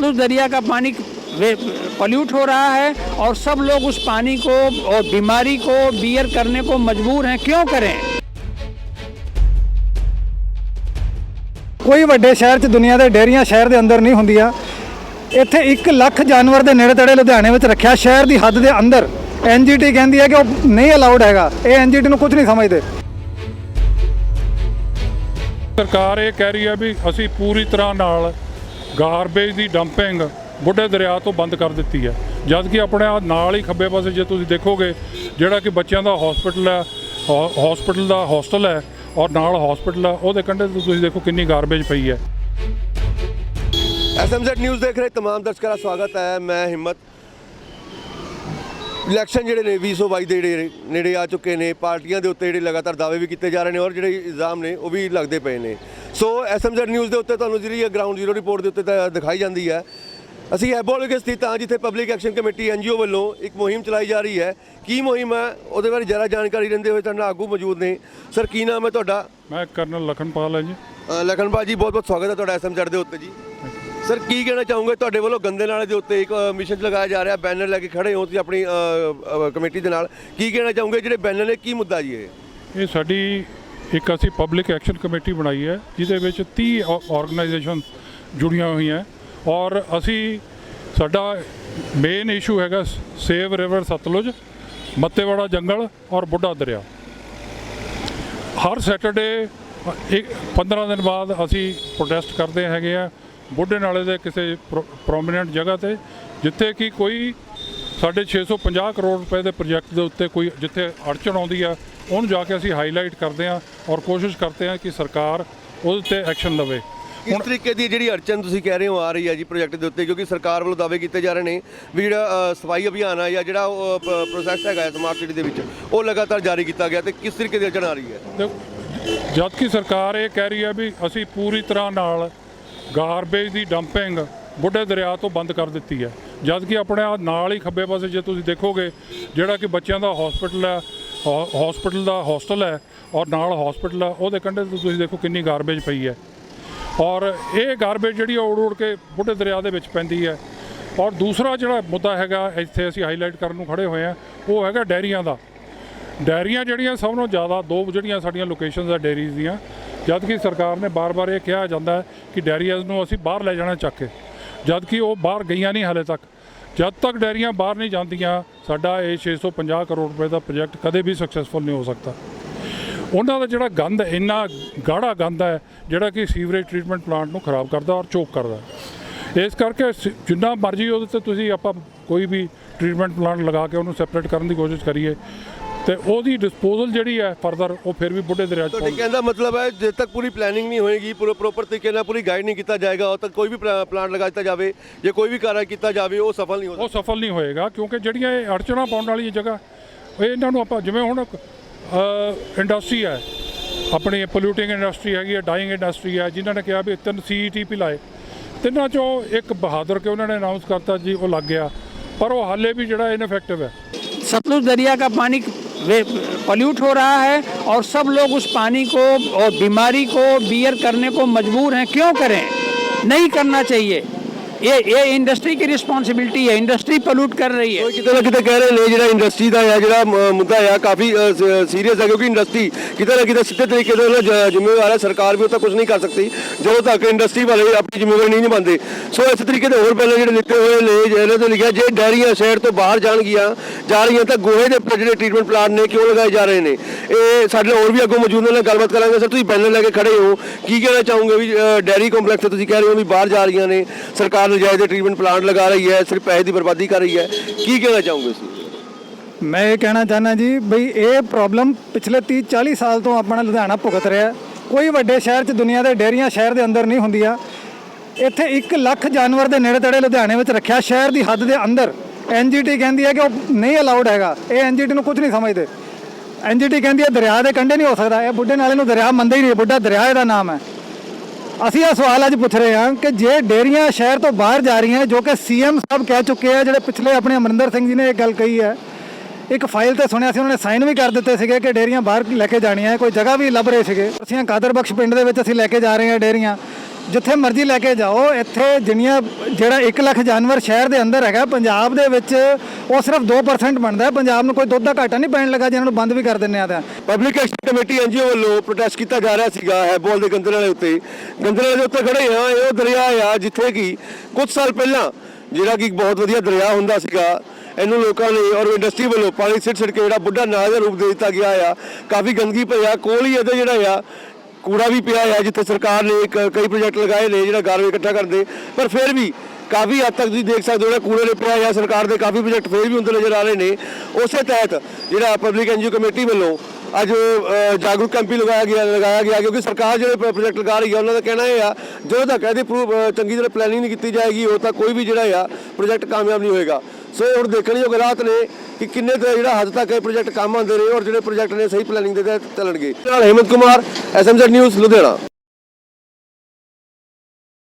सतलुज दरिया का पानी पल्यूट हो रहा है और सब लोग उस पानी को और बीमारी को बियर करने को मजबूर हैं क्यों करें ਕੋਈ ਵੱਡੇ ਸ਼ਹਿਰ 'ਚ ਦੁਨੀਆ ਦੇ ਡੇਅਰੀਆਂ ਸ਼ਹਿਰ ਦੇ ਅੰਦਰ ਨਹੀਂ ਹੁੰਦੀਆਂ ਇੱਥੇ 1 ਲੱਖ ਜਾਨਵਰ ਦੇ ਨੇੜੇ ਤੇੜੇ ਲੁਧਿਆਣੇ ਵਿੱਚ ਰੱਖਿਆ ਸ਼ਹਿਰ ਦੀ ਹੱਦ ਦੇ ਅੰਦਰ ਐਨਜੀਟੀ ਕਹਿੰਦੀ ਹੈ ਕਿ ਉਹ ਨਹੀਂ ਅਲਾਉਡ ਹੈਗਾ ਇਹ ਐਨਜੀਟੀ ਨੂੰ ਕੁਝ ਨਹੀਂ ਸਮਝਦੇ ਸਰਕਾਰ ਇਹ ਕਹਿ ਰਹੀ ਹੈ ਵੀ ਅਸੀਂ ਪੂਰੀ ਤਰ੍ਹਾਂ ਨਾਲ ਗਾਰਬੇਜ ਦੀ ਡੰਪਿੰਗ ਬੁੱਢੇ ਦਰਿਆ ਤੋਂ ਬੰਦ ਕਰ ਦਿੱਤੀ ਹੈ। ਜਦ ਕਿ ਆਪਣੇ ਨਾਲ ਹੀ ਖੱਬੇ ਪਾਸੇ ਜੇ ਤੁਸੀਂ ਦੇਖੋਗੇ, ਜਿਹੜਾ ਕਿ ਬੱਚਿਆਂ ਦਾ ਹਸਪੀਟਲ ਹੈ ਹਸਪੀਟਲ ਦਾ ਹੋਸਟਲ ਹੈ ਔਰ ਨਾਲ ਹਸਪੀਟਲ ਹੈ, ਉਹਦੇ ਕੰਢੇ ਤੇ ਤੁਸੀਂ ਦੇਖੋ ਕਿੰਨੀ ਗਾਰਬੇਜ ਪਈ ਹੈ। ਐਸਐਮਜ਼ੈਡ ਨਿਊਜ਼ ਦੇਖ ਰਹੇ ਤਮਾਮ ਦਰਸ਼ਕਾਂ ਦਾ ਸਵਾਗਤ ਹੈ, ਮੈਂ ਹਿੰਮਤ। ਇਲੈਕਸ਼ਨ ਜਿਹੜੇ ਨੇ 2022 ਦੇ ਜਿਹੜੇ ਨੇੜੇ ਆ ਚੁੱਕੇ ਨੇ, ਪਾਰਟੀਆਂ ਦੇ ਉੱਤੇ ਜਿਹੜੇ ਲਗਾਤਾਰ ਦਾਅਵੇ ਵੀ ਕੀਤੇ ਜਾ ਰਹੇ ਨੇ ਔਰ ਜਿਹੜੇ ਇਲਜ਼ਾਮ ਨੇ ਉਹ ਵੀ ਲੱਗਦੇ ਪਏ ਨੇ। ਸੋ ਐਸਐਮਜ਼ੈਡ ਨਿਊਜ਼ ਦੇ ਉੱਤੇ ਤੁਹਾਨੂੰ ਜਿਹੜੀ ਗਰਾਊਂਡ ਜ਼ੀਰੋ ਰਿਪੋਰਟ ਦੇ ਉੱਤੇ ਤਾਂ ਦਿਖਾਈ ਜਾਂਦੀ ਹੈ। ਅਸੀਂ ਹੈਬੋਲ ਵਿਖੇ ਸਥਿਤ ਹਾਂ ਜਿੱਥੇ ਪਬਲਿਕ ਐਕਸ਼ਨ ਕਮੇਟੀ ਐਨਜੀਓ ਵੱਲੋਂ ਇੱਕ ਮੁਹਿੰਮ ਚਲਾਈ ਜਾ ਰਹੀ ਹੈ। ਕੀ ਮੁਹਿੰਮ ਹੈ? ਉਹਦੇ ਬਾਰੇ ਜ਼ਿਆਦਾ ਜਾਣਕਾਰੀ ਲੈਂਦੇ ਹੋਏ ਤੁਹਾਡਾ ਆਗੂ ਮੌਜੂਦ ਨੇ। ਸਰ ਕੀ ਨਾਮ ਹੈ ਤੁਹਾਡਾ? ਮੈਂ ਕਰਨਲ ਲਖਨਪਾਲ ਹੈ ਜੀ। ਅ, ਲਖਨਪਾਲ ਜੀ ਬਹੁਤ ਬਹੁਤ ਸਵਾਗਤ ਹੈ ਤੁਹਾਡਾ ਐਸਐਮਜ਼ੈਡ ਦੇ ਉੱਤੇ ਜੀ। ਸਰ ਕੀ ਕਹਿਣਾ ਚਾਹੋਗੇ? ਤੁਹਾਡੇ ਵੱਲੋਂ ਗੰਦੇ ਨਾਲੇ ਦੇ ਉੱਤੇ ਇੱਕ ਅ, ਮਿਸ਼ਨ ਲਗਾਇਆ ਜਾ ਰਿਹਾ। ਬੈਨਰ ਲੈ ਕੇ ਖੜੇ ਹੋ ਤੁਸੀਂ ਆਪਣੀ ਅ, ਅ, ਕਮੇਟੀ ਦੇ ਨਾਲ। ਕੀ ਕਹਿਣਾ ਚਾਹੋਗੇ? ਜਿਹੜੇ ਬੈਨਰ ਨੇ ਕੀ ਮੁੱਦਾ ਜੀ ਇਹ? ਇਹ ਸਾਡੀ ਇੱਕ ਅਸੀਂ ਪਬਲਿਕ ਐਕਸ਼ਨ ਕਮੇਟੀ ਬਣਾਈ ਹੈ, ਜਿਹਦੇ ਵਿੱਚ 30 ਆਰਗੇਨਾਈਜੇਸ਼ਨ ਜੁੜੀਆਂ ਹੋਈਆਂ ਔਰ ਅਸੀਂ ਸਾਡਾ ਮੇਨ ਇਸ਼ੂ ਹੈਗਾ ਸੇਵ ਰਿਵਰ ਸਤਲੁਜ, ਮੱਤੇਵਾੜਾ ਜੰਗਲ ਔਰ ਬੁੱਢਾ ਦਰਿਆ। ਹਰ ਸੈਟਰਡੇ ਇੱਕ 15 ਦਿਨ ਬਾਅਦ ਅਸੀਂ ਪ੍ਰੋਟੈਸਟ ਕਰਦੇ ਹੈਗੇ ਆ ਬੁੱਢੇ ਨਾਲੇ ਦੇ ਕਿਸੇ ਪ੍ਰੋਮਿਨੈਂਟ ਜਗ੍ਹਾ ਤੇ, ਜਿੱਥੇ ਕਿ ਕੋਈ ਸਾਡੇ 650 ਕਰੋੜ ਰੁਪਏ ਦੇ ਪ੍ਰੋਜੈਕਟ ਦੇ ਉੱਤੇ ਕੋਈ ਜਿੱਥੇ ਅੜਚਣ ਆਉਂਦੀ ਆ ਉਹਨੂੰ ਜਾ ਕੇ ਅਸੀਂ ਹਾਈਲਾਈਟ ਕਰਦੇ ਆ ਔਰ ਕੋਸ਼ਿਸ਼ ਕਰਦੇ ਆ ਕਿ ਸਰਕਾਰ ਉਹਦੇ ਤੇ ਐਕਸ਼ਨ ਲਵੇ। ਕਿਸ ਤਰੀਕੇ ਦੀ ਜਿਹੜੀ ਅੜਚਨ ਤੁਸੀਂ ਕਹਿ ਰਹੇ ਹੋ ਆ ਰਹੀ ਹੈ ਜੀ ਪ੍ਰੋਜੈਕਟ ਦੇ ਉੱਤੇ ਕਿਉਂਕਿ ਸਰਕਾਰ ਵੱਲੋਂ ਦਾਅਵੇ ਕੀਤੇ ਜਾ ਰਹੇ ਨੇ ਵੀ ਜਿਹੜਾ ਸਫ਼ਾਈ ਅਭਿਆਨ ਆ ਜਾਂ ਜਿਹੜਾ ਉਹ ਪ੍ਰੋਸੈਸ ਹੈਗਾ ਸਮਾਰਟ ਸਿਟੀ ਦੇ ਵਿੱਚ ਉਹ ਲਗਾਤਾਰ ਜਾਰੀ ਕੀਤਾ ਗਿਆ ਤੇ ਕਿਸ ਤਰੀਕੇ ਦੀ ਅੜਚਨ ਆ ਰਹੀ ਹੈ? ਜਦ ਕਿ ਸਰਕਾਰ ਇਹ ਕਹਿ ਰਹੀ ਹੈ ਵੀ ਅਸੀਂ ਪੂਰੀ ਤਰ੍ਹਾਂ ਨਾਲ ਗਾਰਬੇਜ ਦੀ ਡੰਪਿੰਗ ਬੁੱਢੇ ਦਰਿਆ ਤੋਂ ਬੰਦ ਕਰ ਦਿੱਤੀ ਹੈ। ਜਦ ਕਿ ਆਪਣੇ ਨਾਲ ਹੀ ਖੱਬੇ ਪਾਸੇ ਜੇ ਤੁਸੀਂ ਦੇਖੋਗੇ, ਜਿਹੜਾ ਕਿ ਬੱਚਿਆਂ ਦਾ ਹਸਪੀਟਲ ਹੈ ਹਸਪੀਟਲ ਦਾ ਹੋਸਟਲ ਹੈ ਔਰ ਨਾਲ ਹਸਪੀਟਲ ਹੈ ਉਹਦੇ ਕੰਢੇ ਤੇ ਤੁਸੀਂ ਦੇਖੋ ਕਿੰਨੀ ਗਾਰਬੇਜ ਪਈ ਹੈ। ਔਰ ਇਹ ਗਾਰਬੇਜ ਜਿਹੜੀ ਆ ਉੜ ਉੜ ਕੇ ਬੁੱਢੇ ਦਰਿਆ ਦੇ ਵਿੱਚ ਪੈਂਦੀ ਹੈ। ਔਰ ਦੂਸਰਾ ਜਿਹੜਾ ਮੁੱਦਾ ਹੈਗਾ, ਇੱਥੇ ਅਸੀਂ ਹਾਈਲਾਈਟ ਕਰਨ ਨੂੰ ਖੜੇ ਹੋਏ ਆ ਉਹ ਹੈਗਾ ਡੈਰੀਆਂ ਦਾ। ਡੈਰੀਆਂ ਜਿਹੜੀਆਂ ਸਭ ਤੋਂ ਜ਼ਿਆਦਾ, ਦੋ ਜਿਹੜੀਆਂ ਸਾਡੀਆਂ ਲੋਕੇਸ਼ਨਸ ਆ ਡੈਰੀਜ਼ ਦੀਆਂ, ਜਦ ਕਿ ਸਰਕਾਰ ਨੇ ਬਾਰ-ਬਾਰ ਇਹ ਕਿਹਾ ਜਾਂਦਾ ਕਿ ਡੈਰੀਜ਼ ਨੂੰ ਅਸੀਂ ਬਾਹਰ ਲੈ ਜਾਣਾ ਚੱਕ ਕੇ। ਜਦ ਕਿ ਉਹ ਬਾਹਰ ਗਈਆਂ ਨਹੀਂ ਹਾਲੇ ਤੱਕ। ਜਦ ਤੱਕ ਡੈਰੀਆਂ ਬਾਹਰ ਨਹੀਂ ਜਾਂਦੀਆਂ, ਸਾਡਾ ਇਹ 650 ਕਰੋੜ ਰੁਪਏ ਦਾ ਪ੍ਰੋਜੈਕਟ ਕਦੇ ਵੀ ਸਕਸੈਸਫੁਲ ਨਹੀਂ ਹੋ ਸਕਦਾ। ਉਹਨਾਂ ਦਾ ਜਿਹੜਾ ਗੰਦ, ਇੰਨਾ ਗਾੜਾ ਗੰਦ ਹੈ, ਜਿਹੜਾ ਕਿ ਸੀਵਰੇਜ ਟ੍ਰੀਟਮੈਂਟ ਪਲਾਂਟ ਨੂੰ ਖਰਾਬ ਕਰਦਾ ਔਰ ਚੋਕ ਕਰਦਾ ਇਸ ਕਰਕੇ ਸ- ਜਿੰਨਾ ਮਰਜ਼ੀ ਉਹਦੇ ਤੇ ਤੁਸੀਂ ਆਪਾਂ ਕੋਈ ਵੀ ਟ੍ਰੀਟਮੈਂਟ ਪਲਾਂਟ ਲਗਾ ਕੇ ਉਹਨੂੰ ਸੈਪਰੇਟ ਕਰਨ ਦੀ ਕੋਸ਼ਿਸ਼ ਕਰੀਏ ਤੇ ਉਹਦੀ ਡਿਸਪੋਜ਼ਲ ਜਿਹੜੀ ਹੈ ਫਰਦਰ ਉਹ ਫਿਰ ਵੀ ਬੁੱਢੇ ਦਰਿਆ 'ਚ ਤੁਹਾਡੇ ਪਹੁੰਚ ਕਹਿਣ ਦਾ ਮਤਲਬ ਹੈ ਜਦ ਤੱਕ ਪੂਰੀ ਪਲੈਨਿੰਗ ਨਹੀਂ ਹੋਏਗੀ ਪੂਰੇ ਪ੍ਰੋਪਰ ਤਰੀਕੇ ਨਾਲ ਪੂਰੀ ਗਾਈਡ ਨਹੀਂ ਕੀਤਾ ਜਾਏਗਾ ਉਦੋਂ ਤੱਕ ਕੋਈ ਵੀ ਪਲਾਂਟ ਲਗਾ ਦਿੱਤਾ ਜਾਵੇ ਜੇ ਕੋਈ ਵੀ ਕਾਰਜ ਕੀਤਾ ਜਾਵੇ ਉਹ ਸਫਲ ਨਹੀਂ ਹੋ ਉਹ ਸਫਲ ਨਹੀਂ ਹੋਏਗਾ ਕਿਉਂਕਿ ਜਿਹੜੀਆਂ ਇਹ ਅੜਚਣਾ ਪਾਉਣ ਵਾਲੀ ਜਗ੍ਹਾ ਇਹ ਇਹਨਾਂ ਨੂੰ ਆਪਾਂ ਜਿਵੇਂ ਹੁਣ ਇੰਡਸਟਰੀ ਹੈ ਆਪਣੀ ਪੋਲਿਊਟਿੰਗ ਇੰਡਸਟਰੀ ਹੈਗੀ ਹੈ ਡਾਈਂਗ ਇੰਡਸਟਰੀ ਹੈ ਜਿਨ੍ਹਾਂ ਨੇ ਕਿਹਾ ਵੀ ਤਿੰਨ ਸੀਈਟੀਪੀ ਲਾਏ ਤਿੰਨਾਂ ਚੋਂ ਇੱਕ ਬਹਾਦਰ ਕੇ ਉਹਨਾਂ ਨੇ ਅਨਾਉਂਸ ਕਰਤਾ ਜੀ ਉਹ ਲੱਗ ਗਿਆ ਪਰ ਉਹ ਹਾਲੇ ਵੀ ਜਿਹੜਾ ਇਨਫੈਕਟਿਵ ਹੈ सतलुज दरिया का पानी वे पल्यूट हो रहा है और सब लोग उस पानी को और बीमारी को बियर करने को मजबूर हैं। क्यों करें? नहीं करना चाहिए। ये ये इंडस्ट्री की रिस्पांसिबिलिटी है। इंडस्ट्री पोल्यूट कर रही है। तो कितने ना कितने कह रहे हैं? जो इंडस्ट्री का जो मुद्दा है काफ़ी सीरियस है, क्योंकि इंडस्ट्री कितने ना कितने सीधे तरीके से जिम्मेवार है। सरकार भी उतना कुछ नहीं कर सकती। जो तक इंडस्ट्री वाले अपनी जिम्मेवारी नहीं निभाते। सो इस तरीके से होर पहले जो लिखे हुए ले तो लिखा, जो डेयरियाँ शहर तो बाहर जान गया। ਜੇ ਡੈਰੀਆਂ ਸ਼ਹਿਰ ਜਾ ਰਹੀਆਂ ਤਾਂ ਗੋਹੇ ਦੇ ਉੱਪਰ ਜਿਹੜੇ ਟ੍ਰੀਟਮੈਂਟ ਪਲਾਂਟ ਨੇ ਕਿਉਂ ਲਗਾਏ ਜਾ ਰਹੇ ਨੇ? ਇਹ ਸਾਡੇ ਨਾਲ ਹੋਰ ਵੀ ਅੱਗੋਂ ਮੌਜੂਦ ਨੇ ਨਾਲ ਗੱਲਬਾਤ ਕਰਾਂਗੇ। ਸਰ ਤੁਸੀਂ ਬੈਨਰ ਲੈ ਕੇ ਖੜੇ ਹੋ। ਕੀ ਕਹਿਣਾ ਚਾਹੋਗੇ ਵੀ ਅ, ਡੈਰੀ ਕੰਪਲੈਕਸ ਤੁਸੀਂ ਕਹਿ ਰਹੇ ਹੋ ਵੀ ਬਾਹਰ ਜਾ ਰਹੀਆਂ ਨੇ ਸਰਕਾਰ ਨਜਾਇਜ਼ ਦੇ ਟ੍ਰੀਟਮੈਂਟ ਪਲਾਂਟ ਲਗਾ ਰਹੀ ਹੈ ਸਿਰਫ ਪੈਸੇ ਦੀ ਬਰਬਾਦੀ ਕਰ ਰਹੀ ਹੈ। ਕੀ ਕਹਿਣਾ ਚਾਹੋਗੇ ਤੁਸੀਂ? ਮੈਂ ਇਹ ਕਹਿਣਾ ਚਾਹੁੰਦਾ ਜੀ ਬਈ ਇਹ ਪ੍ਰੋਬਲਮ ਪਿਛਲੇ 30 40 ਸਾਲ ਤੋਂ ਆਪਣਾ ਲੁਧਿਆਣਾ ਭੁਗਤ ਰਿਹਾ ਕੋਈ ਵੱਡੇ ਸ਼ਹਿਰ 'ਚ ਦੁਨੀਆ ਦੇ ਡੇਅਰੀਆਂ ਸ਼ਹਿਰ ਦੇ ਅੰਦਰ ਨਹੀਂ ਹੁੰਦੀਆਂ। ਇੱਥੇ 1 ਲੱਖ ਜਾਨਵਰ ਦੇ ਨੇੜੇ ਤੇੜੇ ਲੁਧਿਆਣੇ ਵਿੱਚ ਰੱਖਿਆ ਸ਼ਹਿਰ ਦੀ ਹੱਦ ਦੇ ਅੰਦਰ। ਐਨਜੀਟੀ ਕਹਿੰਦੀ ਹੈ ਕਿ ਉਹ ਨਹੀਂ ਅਲਾਉਡ ਹੈਗਾ। ਇਹ ਐਨਜੀਟੀ ਨੂੰ ਕੁਝ ਨਹੀਂ ਸਮਝਦੇ। ਐਨਜੀਟੀ ਕਹਿੰਦੀ ਹੈ ਦਰਿਆ ਦੇ ਕੰਢੇ ਨਹੀਂ ਹੋ ਸਕਦਾ। ਇਹ ਬੁੱਢੇ ਨਾਲੇ ਨੂੰ ਦਰਿਆ ਮੰਨਦੇ ਹੀ ਨਹੀਂ। ਬੁੱਢਾ ਦਰਿਆ ਦਾ ਨਾਮ ਹੈ। ਅਸੀਂ ਇਹ ਸਵਾਲ ਅੱਜ ਪੁੱਛ ਰਹੇ ਹਾਂ ਕਿ ਜੇ ਡੇਅਰੀਆਂ ਸ਼ਹਿਰ ਤੋਂ ਬਾਹਰ ਜਾ ਰਹੀਆਂ, ਜੋ ਕਿ ਸੀਐਮ ਸਾਹਿਬ ਕਹਿ ਚੁੱਕੇ ਆ, ਜਿਹੜੇ ਪਿਛਲੇ ਆਪਣੇ ਅਮਰਿੰਦਰ ਸਿੰਘ ਜੀ ਨੇ ਇਹ ਗੱਲ ਕਹੀ ਹੈ, ਇੱਕ ਫਾਈਲ ਤੇ ਸੁਣਿਆ ਸੀ, ਉਹਨਾਂ ਨੇ ਸਾਈਨ ਵੀ ਕਰ ਦਿੱਤੇ ਸੀਗੇ ਕਿ ਡੇਰੀਆਂ ਬਾਹਰ ਲੈ ਕੇ ਜਾਣੀਆਂ, ਕੋਈ ਜਗ੍ਹਾ ਵੀ ਲੱਭ ਰਹੇ ਸੀਗੇ। ਅਸੀਂ ਕਾਦਰ ਬਖਸ਼ ਪਿੰਡ ਦੇ ਵਿੱਚ ਅਸੀਂ ਲੈ ਕੇ ਜਾ ਰਹੇ ਹਾਂ ਡੇਅਰੀਆਂ ਜਿੱਥੇ ਮਰਜ਼ੀ ਲੈ ਕੇ ਜਾਓ, ਇੱਥੇ ਜਿੰਨੀਆਂ ਜਿਹੜਾ 1 ਲੱਖ ਜਾਨਵਰ ਸ਼ਹਿਰ ਦੇ ਅੰਦਰ ਹੈਗਾ, ਪੰਜਾਬ ਦੇ ਵਿੱਚ ਉਹ ਸਿਰਫ 2% ਬਣਦਾ ਹੈ। ਪੰਜਾਬ ਨੂੰ ਕੋਈ ਦੁੱਧ ਦਾ ਘਾਟਾ ਨਹੀਂ ਪੈਣ ਲੱਗਾ ਜਿਹਨਾਂ ਨੂੰ ਬੰਦ ਵੀ ਕਰ ਦਿੰਨੇ ਆ ਤਾਂ। ਪਬਲਿਕ ਐਕਸ਼ਨ ਕਮੇਟੀ ਐਨਜੀਓ ਵੱਲੋਂ ਪ੍ਰੋਟੈਸਟ ਕੀਤਾ ਜਾ ਰਿਹਾ ਸੀਗਾ ਹੈਬੋਲ ਦੇ ਗੰਦਲੇ ਉੱਤੇ। ਗੰਦਲੇ ਦੇ ਉੱਤੇ ਖੜੇ ਆ, ਇਹ ਉਹ ਦਰਿਆ ਆ, ਜਿੱਥੇ ਕਿ ਕੁਝ ਸਾਲ ਪਹਿਲਾਂ ਜਿਹੜਾ ਕਿ ਬਹੁਤ ਵਧੀਆ ਦਰਿਆ ਹੁੰਦਾ ਸੀਗਾ, ਇਹਨੂੰ ਲੋਕਾਂ ਨੇ ਔਰ ਇੰਡਸਟਰੀ ਵੱਲੋਂ ਪਾਣੀ ਸਿੱਟ ਸਿੱਟ ਕੇ ਜਿਹੜਾ ਬੁੱਢਾ ਨਾਲਾ ਦਾ ਰੂਪ ਦੇ ਦਿੱਤਾ ਗਿਆ ਆ, ਕਾਫੀ ਗੰਦਗੀ ਪਿਆ ਕੋਲ ਹੀ ਇਹਦੇ ਜਿਹੜਾ ਆ ਕੂੜਾ ਵੀ ਪਿਆ ਹੈ ਜਿੱਥੇ ਸਰਕਾਰ ਨੇ ਕਈ ਪ੍ਰੋਜੈਕਟ ਲਗਾਏ ਨੇ ਜਿਹੜਾ ਗਾਰਵੇ ਇਕੱਠਾ ਕਰਦੇ, ਪਰ ਫਿਰ ਵੀ ਕਾਫੀ ਹੱਦ ਤੱਕ ਤੁਸੀਂ ਦੇਖ ਸਕਦੇ ਹੋ ਜਿਹੜਾ ਕੂੜੇ ਨੇ ਪਿਆ ਆ ਸਰਕਾਰ ਦੇ ਕਾਫੀ ਪ੍ਰੋਜੈਕਟ ਫਿਰ ਵੀ ਹੁੰਦੇ ਨਜ਼ਰ ਆ ਰਹੇ ਨੇ। ਉਸੇ ਤਹਿਤ ਜਿਹੜਾ ਪਬਲਿਕ ਐਨਜੀਓ ਕਮੇਟੀ ਵੱਲੋਂ ਅੱਜ ਜਾਗਰੂਕ ਕੈਂਪ ਲਗਾਇਆ ਗਿਆ ਲਗਾਇਆ ਗਿਆ ਕਿਉਂਕਿ ਸਰਕਾਰ ਜਿਹੜੇ ਪ੍ਰੋਜੈਕਟ ਲਗਾ ਰਹੀ ਹੈ ਉਹਨਾਂ ਦਾ ਕਹਿਣਾ ਇਹ ਆ, ਜਦੋਂ ਤੱਕ ਇਹਦੀ ਪ੍ਰੂਵ ਚੰਗੀ ਤਰ੍ਹਾਂ ਪਲੈਨਿੰਗ ਨਹੀਂ ਕੀਤੀ ਜਾਏਗੀ, ਉਦੋਂ ਤੱਕ ਕੋਈ ਵੀ ਜਿਹੜਾ ਆ ਪ੍ਰੋਜੈਕਟ ਕਾਮਯਾਬ ਨਹੀਂ ਹੋਏਗਾ। ਸੋ ਇਹ ਹੁਣ ਦੇਖਣ ਯੋਗ ਹਾਲਾਤ ਨੇ ਕਿ ਕਿੰਨੇ ਕੁ ਜਿਹੜਾ ਹੱਦ ਤੱਕ ਇਹ ਪ੍ਰੋਜੈਕਟ ਕੰਮ ਆਉਂਦੇ ਨੇ ਔਰ ਜਿਹੜੇ ਪ੍ਰੋਜੈਕਟ ਨੇ ਸਹੀ ਪਲੈਨਿੰਗ ਦੇ ਤਹਿਤ ਚੱਲਣਗੇ। ਨਾਲ ਹਿੰਮਤ ਕੁਮਾਰ ਐਸਐਮਜ਼ੈਡ ਨਿਊਜ਼ ਲੁਧਿਆਣਾ।